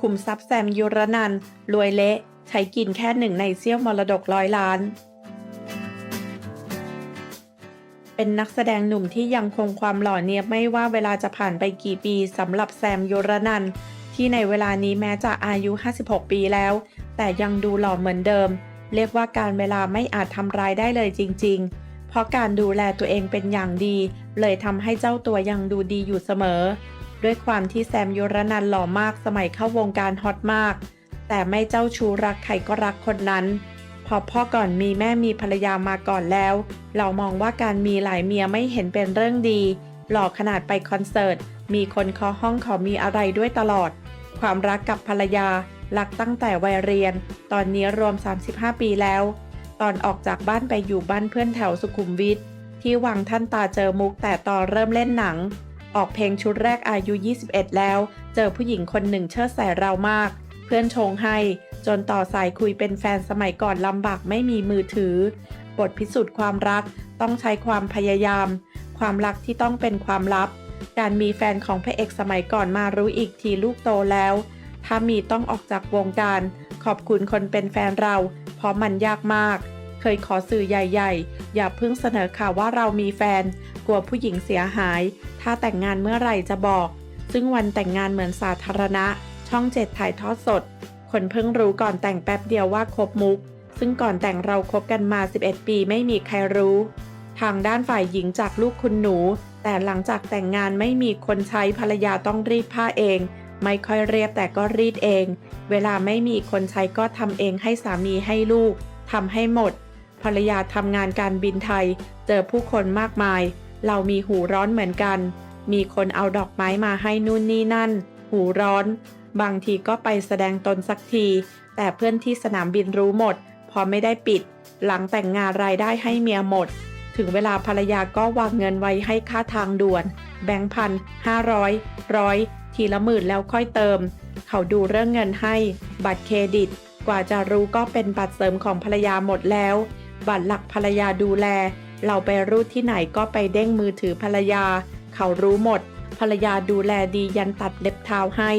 ขุมทรัพย์แซมยุรนัน รวยเละ ใช้กินแค่หนึ่งในเซี่ยวมรดกร้อยล้าน เป็นนักแสดงหนุ่มที่ยังคงความหล่อเนียบไม่ว่าเวลาจะผ่านไปกี่ปีสำหรับแซมยุรนันท์ที่ในเวลานี้แม้จะอายุ 56 ปีแล้ว แต่ยังดูหล่อเหมือนเดิม เรียกว่าการเวลาไม่อาจทำร้ายได้เลยจริง ๆ เพราะการดูแลตัวเองเป็นอย่างดี เลยทำให้เจ้าตัวยังดูดีอยู่เสมอ ด้วยความที่แซมยุรนันหล่อมากสมัยเข้าวงการฮอตมาก แต่ไม่เจ้าชู้รักใครก็รักคนนั้น พอพ่อก่อนมีแม่มีภรรยามาก่อนแล้ว เรามองว่าการมีหลายเมียไม่เห็นเป็นเรื่องดี หล่อขนาดไปคอนเสิร์ต มีคนเคาะห้องขอมีอะไรด้วยตลอด ความรักกับภรรยารักตั้งแต่วัยเรียน ตอนนี้รวม 35 ปีแล้ว ตอนออกจากบ้านไปอยู่บ้านเพื่อนแถวสุขุมวิทที่วังท่านตาเจอมุกแต่ตอนเริ่มเล่นหนัง ออกเพลงชุดแรกอายุ 21 แล้ว เจอผู้หญิงคนหนึ่งเชิดใส่เรามาก เพื่อนชงให้ จนต่อสายคุยเป็นแฟนสมัยก่อนลำบากไม่มีมือถือ บทพิสูจน์ความรักต้องใช้ความพยายาม ความรักที่ต้องเป็นความลับ การมีแฟนของพระเอกสมัยก่อนมารู้อีกทีลูกโตแล้ว ถ้ามีต้องออกจากวงการ ขอบคุณคนเป็นแฟนเรา เพราะมันยากมาก เคยขอสื่อใหญ่ๆ อย่าเพิ่งเสนอข่าวว่าเรามีแฟน กลัวผู้หญิงเสียหาย ถ้าแต่งงานเมื่อไหร่จะบอก ซึ่งวันแต่งงานเหมือนสาธารณะ ช่องเจ็ดถ่ายทอดสด คนเพิ่งรู้ก่อนแต่งแป๊บเดียวว่าคบมุก ซึ่งก่อนแต่งเราคบกันมา 11 ปีไม่มีใครรู้ ทางด้านฝ่ายหญิงจากลูกคุณหนู แต่หลังจากแต่งงานไม่มีคนใช้ภรรยาต้องรีดผ้าเอง ไม่ค่อยเรียบแต่ก็รีดเอง เวลาไม่มีคนใช้ก็ทำเองให้สามีให้ลูกทำให้หมด ภรรยาทำงานการบินไทย เจอผู้คนมากมาย เรามีหูร้อนเหมือนกัน มีคนเอาดอกไม้มาให้นู่นนี่นั่น หูร้อน บางทีก็ไปแสดงตนสักที แต่เพื่อนที่สนามบินรู้หมด พอไม่ได้ปิด หลังแต่งงานรายได้ให้เมียหมด ถึงเวลาภรรยาก็วางเงินไว้ให้ค่าทางด่วน แบงค์พันห้าร้อยร้อยทีละหมื่นแล้วค่อยเติม เขาดูเรื่องเงินให้ บัตรเครดิต กว่าจะรู้ก็เป็นบัตรเสริมของภรรยาหมดแล้ว บัตรหลักภรรยาดูแล เราไปรูดที่ไหนก็ไปเด้งมือถือภรรยา เขารู้หมด ภรรยาดูแลดียันตัดเล็บเท้าให้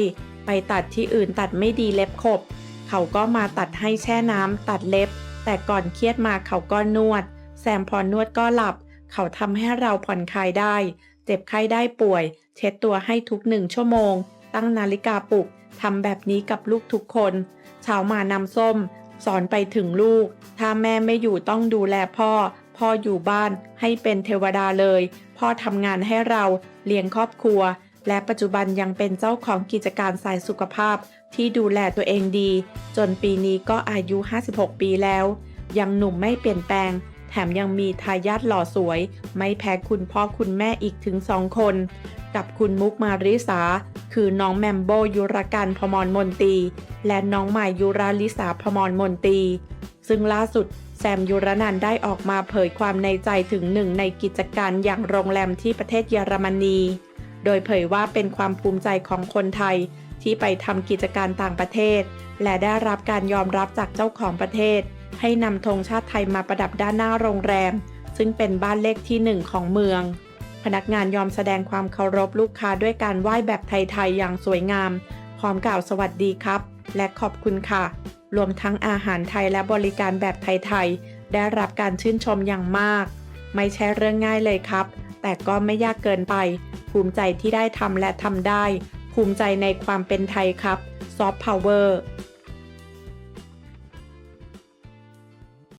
ไปตัดที่อื่นตัดไม่ดีเล็บขบ เขาก็มาตัดให้แช่น้ำตัดเล็บ แต่ก่อนเครียดมาเขาก็นวด แซมพอนวดก็หลับ เขาทำให้เราผ่อนคลายได้ เจ็บไข้ได้ป่วย เช็ดตัวให้ทุกหนึ่งชั่วโมง ตั้งนาฬิกาปลุกทำแบบนี้กับลูกทุกคนเช้ามานำส้ม สอนไปถึงลูก ถ้าแม่ไม่อยู่ต้องดูแลพ่อ พ่ออยู่บ้านให้เป็นเทวดาเลย พ่อทำงานให้เราเลี้ยงครอบครัว และปัจจุบันยังเป็นเจ้าของกิจการสายสุขภาพ ที่ดูแลตัวเองดี จนปีนี้ก็อายุ 56 ปีแล้ว ยังหนุ่มไม่เปลี่ยนแปลง แถมยังมีทายาทหล่อสวย ไม่แพ้คุณพ่อคุณแม่อีกถึงสองคน กับคุณมุกมาริสา คือน้องแมมโบยุรกันพมรมนตี และน้องใหม่ยุราลิสาพมรมนตี ซึ่งล่าสุดแซมยุรนันได้ออกมาเผยความในใจถึงหนึ่งในกิจการอย่างโรงแรมที่ประเทศเยอรมนี โดยเผยว่าเป็นความภูมิใจของคนไทยที่ไปทำกิจการต่างประเทศ และได้รับการยอมรับจากเจ้าของประเทศ ให้นำธงชาติไทยมาประดับด้านหน้าโรงแรม ซึ่งเป็นบ้านเลขที่หนึ่งของเมือง พนักงานยอมแสดงความเคารพลูกค้าด้วยการไหว้แบบไทยๆ อย่างสวยงาม พร้อมกล่าวสวัสดีครับ และขอบคุณค่ะ รวมทั้งอาหารไทยและบริการแบบไทยๆ ได้รับการชื่นชมอย่างมาก ไม่ใช่เรื่องง่ายเลยครับ แต่ก็ไม่ยากเกินไป ภูมิใจที่ได้ทำและทำได้ ภูมิใจในความเป็นไทยครับซอฟต์พาวเวอร์